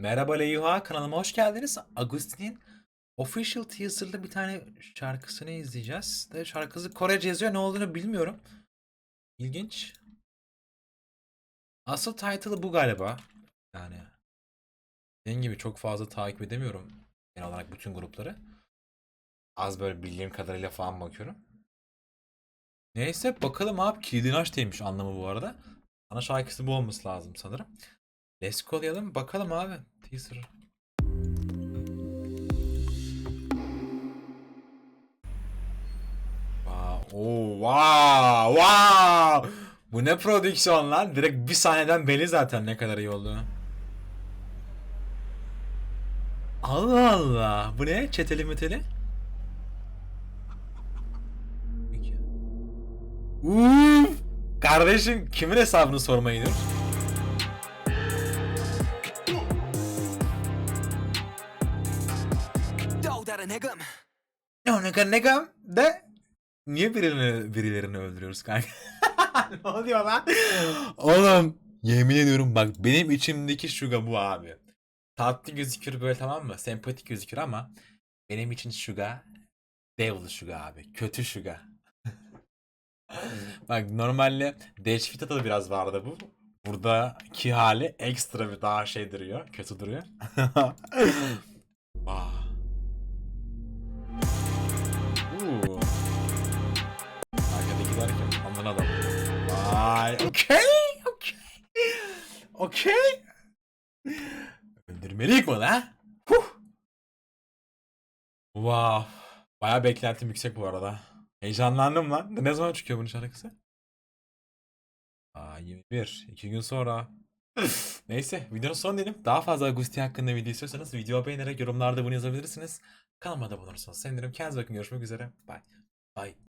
Merhaba Leyha kanalıma hoş geldiniz. Agustin'in official teaser'lı bir tane şarkısını izleyeceğiz. De şarkısı Korece yazıyor ne olduğunu bilmiyorum. İlginç. Asıl title'ı bu galiba. Yani dediğim gibi çok fazla takip edemiyorum genel olarak bütün grupları. Az böyle bildiğim kadarıyla falan bakıyorum. Neyse bakalım abi kilidini aç demiş anlamı bu arada. Ana şarkısı bu olması lazım sanırım. Let's call'layalım bakalım abi. Teaser. Wow. Oo, wow, wow. Bu ne prodüksiyon lan? Direkt bir sahneden belli zaten ne kadar iyi olduğu. Allah Allah. Bu ne? Çeteli meteli? Uuu. Kardeşim kimin hesabını sormayı negara negam. No negara de niye birilerini, birilerini öldürüyoruz kanka? ne oluyor lan? Oğlum yemin ediyorum bak benim içimdeki şuga bu abi. Tatlı gözükür böyle tamam mı? Sempatik gözükür ama benim için şuga devil şuga abi. Kötü şuga. bak normalde Deşfita'da da biraz vardı bu. Buradaki hali ekstra bir daha şey duruyor. Kötü duruyor. Vay. Okey. Okey. Okey. Öldürmelik mi lan? Huh. Wow. Baya beklentim yüksek bu arada. Heyecanlandım lan. Ne zaman çıkıyor bunun şarkısı? Aa 21. 2 gün sonra. Neyse videonun son diyelim. Daha fazla Agusti hakkında video istiyorsanız video beğenerek yorumlarda bunu yazabilirsiniz. Kanalıma da abone olursanız sevinirim. Kendinize bakın. Görüşmek üzere. Bye. Bye.